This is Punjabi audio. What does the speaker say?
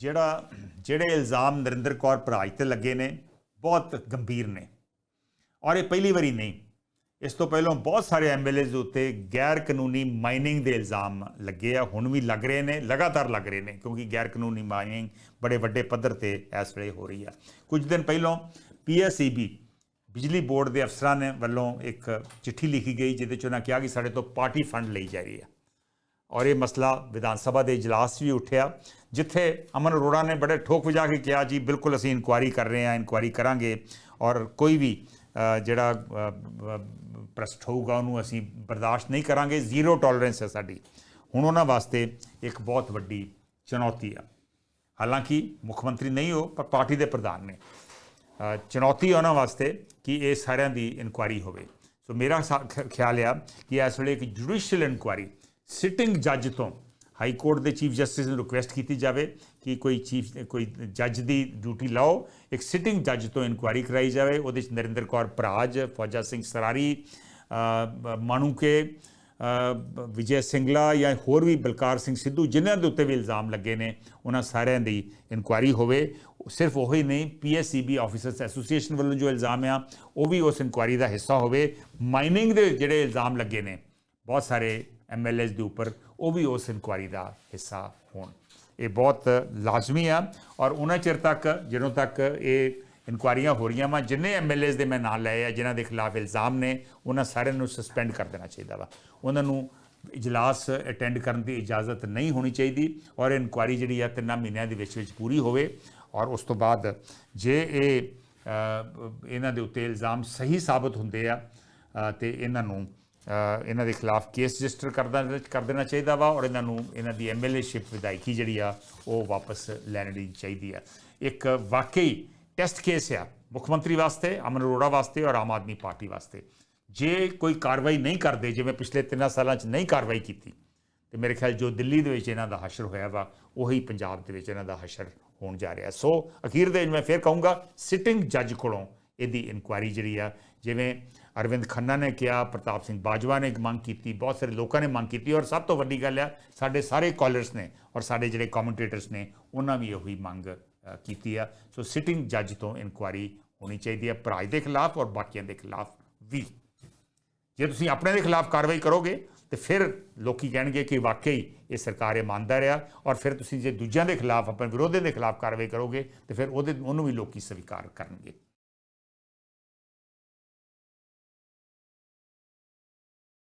ਜਿਹੜਾ, ਜਿਹੜੇ ਇਲਜ਼ਾਮ ਨਰਿੰਦਰ ਕੌਰ ਭਰਾਜ ਤੇ ਲੱਗੇ ਨੇ, ਬਹੁਤ ਗੰਭੀਰ ਨੇ। ਔਰ ਇਹ ਪਹਿਲੀ ਵਾਰੀ ਨਹੀਂ, ਇਸ ਤੋਂ ਪਹਿਲਾਂ ਬਹੁਤ ਸਾਰੇ ਐਮਐਲਏਜ਼ ਉੱਤੇ ਗੈਰ ਕਾਨੂੰਨੀ ਮਾਈਨਿੰਗ ਦੇ ਇਲਜ਼ਾਮ ਲੱਗੇ ਆ, ਹੁਣ ਵੀ ਲੱਗ ਰਹੇ ਨੇ, ਲਗਾਤਾਰ ਲੱਗ ਰਹੇ ਨੇ, ਕਿਉਂਕਿ ਗੈਰ ਕਾਨੂੰਨੀ ਮਾਈਨਿੰਗ ਬੜੇ ਵੱਡੇ ਪੱਧਰ ਤੇ ਇਸ ਵੇਲੇ ਹੋ ਰਹੀ ਆ। ਕੁਝ ਦਿਨ ਪਹਿਲਾਂ ਪੀਐਸਈਬੀ ਬਿਜਲੀ ਬੋਰਡ ਦੇ ਅਫਸਰਾਂ ਨੇ ਵੱਲੋਂ ਇੱਕ ਚਿੱਠੀ ਲਿਖੀ ਗਈ, ਜਿਹਦੇ ਚ ਉਹਨਾਂ ਕਿਹਾ ਕਿ ਸਾਡੇ ਤੋਂ ਪਾਰਟੀ ਫੰਡ ਲਈ ਜਾ ਰਹੀ ਹੈ ਔਰ ਇਹ ਮਸਲਾ ਵਿਧਾਨ ਸਭਾ ਦੇ ਇਜਲਾਸ 'ਚ ਵੀ ਉੱਠਿਆ, ਜਿੱਥੇ ਅਮਨ ਅਰੋੜਾ ਨੇ ਬੜੇ ਠੋਕ ਵਜਾ ਕੇ ਕਿਹਾ, ਜੀ, ਬਿਲਕੁਲ ਅਸੀਂ ਇਨਕੁਆਇਰੀ ਕਰ ਰਹੇ ਹਾਂ ਇਨਕੁਆਇਰੀ ਕਰਾਂਗੇ। ਔਰ ਕੋਈ ਵੀ ਜਿਹੜਾ ਪ੍ਰਸਟ ਹੋਊਗਾ, ਉਹਨੂੰ ਅਸੀਂ ਬਰਦਾਸ਼ਤ ਨਹੀਂ ਕਰਾਂਗੇ। ਜ਼ੀਰੋ ਟੋਲਰੈਂਸ ਹੈ ਸਾਡੀ। ਹੁਣ ਉਹਨਾਂ ਵਾਸਤੇ ਇੱਕ ਬਹੁਤ ਵੱਡੀ ਚੁਣੌਤੀ ਆ। ਹਾਲਾਂਕਿ ਮੁੱਖ ਮੰਤਰੀ ਨਹੀਂ ਹੋ ਪਰ ਪਾਰਟੀ ਦੇ ਪ੍ਰਧਾਨ ਨੇ। ਚੁਣੌਤੀ ਉਹਨਾਂ ਵਾਸਤੇ ਕਿ ਇਹ ਸਾਰਿਆਂ ਦੀ ਇਨਕੁਆਇਰੀ ਹੋਵੇ। ਸੋ ਮੇਰਾ ਸਾ- ਖਿਆਲ ਆ ਕਿ ਇਸ ਵੇਲੇ ਇੱਕ ਜੁਡੀਸ਼ੀਅਲ ਇਨਕੁਆਇਰੀ ਸਿਟਿੰਗ ਜੱਜ ਤੋਂ ਹਾਈ ਕੋਰਟ ਦੇ ਚੀਫ ਜਸਟਿਸ ਨੂੰ ਰਿਕੁਐਸਟ ਕੀਤੀ ਜਾਵੇ ਕਿ ਕੋਈ ਚੀਫ ਕੋਈ ਜੱਜ ਦੀ ਡਿਊਟੀ ਲਾਓ। ਇੱਕ ਸਿਟਿੰਗ ਜੱਜ ਤੋਂ ਇਨਕੁਆਇਰੀ ਕਰਾਈ ਜਾਵੇ। ਉਹਦੇ ਚ ਨਰਿੰਦਰ ਕੌਰ ਭਰਾਜ ਫੌਜਾ ਸਿੰਘ ਸਰਾਰੀ ਅ, ਮਾਣੂਕੇ ਵਿਜੇ ਸਿੰਗਲਾ ਜਾਂ ਹੋਰ ਵੀ ਬਲਕਾਰ ਸਿੰਘ ਸਿੱਧੂ ਜਿਨ੍ਹਾਂ ਦੇ ਉੱਤੇ ਵੀ ਇਲਜ਼ਾਮ ਲੱਗੇ ਨੇ ਉਹਨਾਂ ਸਾਰਿਆਂ ਦੀ ਇਨਕੁਆਇਰੀ ਹੋਵੇ। ਸਿਰਫ ਉਹੀ ਨਹੀਂ ਪੀਐਸਸੀਬੀ ਆਫੀਸਰਸ ਐਸੋਸੀਏਸ਼ਨ ਵੱਲੋਂ ਜੋ ਇਲਜ਼ਾਮ ਆ ਉਹ ਵੀ ਉਸ ਇਨਕੁਆਇਰੀ ਦਾ ਹਿੱਸਾ ਹੋਵੇ। ਮਾਈਨਿੰਗ ਦੇ ਜਿਹੜੇ ਇਲਜ਼ਾਮ ਲੱਗੇ ਨੇ ਬਹੁਤ ਸਾਰੇ ਐਮਐਲਏਜ਼ ਦੇ ਉੱਪਰ ਉਹ ਵੀ ਉਸ ਇਨਕੁਆਇਰੀ ਦਾ ਹਿੱਸਾ ਹੋਣ। ਇਹ ਬਹੁਤ ਲਾਜ਼ਮੀ ਆ ਔਰ ਉਹਨਾਂ ਚਿਰ ਤੱਕ ਜਦੋਂ ਤੱਕ ਇਹ ਇਨਕੁਆਇਰੀਆਂ ਹੋ ਰਹੀਆਂ ਵਾ ਜਿੰਨੇ ਐਮਐਲਏਜ਼ ਦੇ ਮੈਂ ਨਾਂ ਲਏ ਆ ਜਿਨ੍ਹਾਂ ਦੇ ਖਿਲਾਫ ਇਲਜ਼ਾਮ ਨੇ ਉਹਨਾਂ ਸਾਰਿਆਂ ਨੂੰ ਸਸਪੈਂਡ ਕਰ ਦੇਣਾ ਚਾਹੀਦਾ ਵਾ। ਉਹਨਾਂ ਨੂੰ ਇਜਲਾਸ ਅਟੈਂਡ ਕਰਨ ਦੀ ਇਜਾਜ਼ਤ ਨਹੀਂ ਹੋਣੀ ਚਾਹੀਦੀ ਔਰ ਇਨਕੁਆਇਰੀ ਜਿਹੜੀ ਆ ਤਿੰਨਾਂ ਮਹੀਨਿਆਂ ਦੇ ਵਿੱਚ ਵਿੱਚ ਪੂਰੀ ਹੋਵੇ ਔਰ ਉਸ ਤੋਂ ਬਾਅਦ ਜੇ ਇਹ ਇਹਨਾਂ ਦੇ ਉੱਤੇ ਇਲਜ਼ਾਮ ਸਹੀ ਸਾਬਤ ਹੁੰਦੇ ਆ ਅ, ਤੇ ਇਹਨਾਂ ਨੂੰ ਇਹਨਾਂ ਦੇ ਖਿਲਾਫ ਕੇਸ ਰਜਿਸਟਰ ਕਰਦਾ ਕਰ ਦੇਣਾ ਚਾਹੀਦਾ ਵਾ ਔਰ ਇਹਨਾਂ ਨੂੰ ਇਹਨਾਂ ਦੀ ਐਮਐਲਏਸ਼ਿਪ ਵਿਧਾਇਕੀ ਜਿਹੜੀ ਆ, ਉਹ ਵਾਪਸ ਲੈਣ ਦੀ ਚਾਹੀਦੀ ਆ। ਇੱਕ ਵਾਕਈ ਟੈਸਟ ਕੇਸ ਆ ਮੁੱਖ ਮੰਤਰੀ ਵਾਸਤੇ, ਅਮਨ ਅਰੋੜਾ ਵਾਸਤੇ ਔਰ ਆਮ ਆਦਮੀ ਪਾਰਟੀ ਵਾਸਤੇ। ਜੇ ਕੋਈ ਕਾਰਵਾਈ ਨਹੀਂ ਕਰਦੇ, ਜਿਵੇਂ ਪਿਛਲੇ 3 ਸਾਲਾਂ 'ਚ ਨਹੀਂ ਕਾਰਵਾਈ ਕੀਤੀ, ਤੇ ਮੇਰੇ ਖਿਆਲ ਜੋ ਦਿੱਲੀ ਦੇ ਵਿੱਚ ਇਹਨਾਂ ਦਾ ਹਸ਼ਰ ਹੋਇਆ ਵਾ, ਉਹੀ ਪੰਜਾਬ ਦੇ ਵਿੱਚ ਇਹਨਾਂ ਦਾ ਹਸ਼ਰ ਹੋਣ ਜਾ ਰਿਹਾ। ਸੋ ਅਖੀਰ ਦੇ ਵਿੱਚ ਮੈਂ ਫੇਰ ਕਹੂੰਗਾ ਸਿਟਿੰਗ ਜੱਜ ਕੋਲੋਂ ਇਹਦੀ ਇਨਕੁਆਇਰੀ ਜਿਹੜੀ ਆ, ਜਿਵੇਂ ਅਰਵਿੰਦ ਖੰਨਾ ਨੇ ਕਿਹਾ, ਪ੍ਰਤਾਪ ਸਿੰਘ ਬਾਜਵਾ ਨੇ ਮੰਗ ਕੀਤੀ, ਬਹੁਤ ਸਾਰੇ ਲੋਕਾਂ ਨੇ ਮੰਗ ਕੀਤੀ ਔਰ ਸਭ ਤੋਂ ਵੱਡੀ ਗੱਲ ਆ, ਸਾਡੇ ਸਾਰੇ ਕਾਲਰਸ ਨੇ ਔਰ ਸਾਡੇ ਜਿਹੜੇ ਕਮੈਂਟੇਟਰਸ ਨੇ, ਉਹਨਾਂ ਵੀ ਇਹੋ ਹੀ ਮੰਗ ਕੀਤੀ ਆ। ਸੋ ਸਿਟਿੰਗ ਜੱਜ ਤੋਂ ਇਨਕੁਆਇਰੀ ਹੋਣੀ ਚਾਹੀਦੀ ਹੈ ਭਰਾਜ ਦੇ ਖਿਲਾਫ ਔਰ ਬਾਕੀਆਂ ਦੇ ਖਿਲਾਫ ਵੀ। ਜੇ ਤੁਸੀਂ ਆਪਣੇ ਦੇ ਖਿਲਾਫ ਕਾਰਵਾਈ ਕਰੋਗੇ, ਤੇ ਫਿਰ ਲੋਕੀ ਕਹਿਣਗੇ ਕਿ ਵਾਕਈ ਇਹ ਸਰਕਾਰ ਇਮਾਨਦਾਰ ਆ ਔਰ ਫਿਰ ਤੁਸੀਂ ਜੇ ਦੂਜਿਆਂ ਦੇ ਖਿਲਾਫ, ਆਪਣੇ ਵਿਰੋਧੀਆਂ ਦੇ ਖਿਲਾਫ ਕਾਰਵਾਈ ਕਰੋਗੇ, ਤੇ ਫਿਰ ਉਹਦੇ, ਉਹਨੂੰ ਵੀ ਲੋਕੀ ਸਵੀਕਾਰ ਕਰਨਗੇ।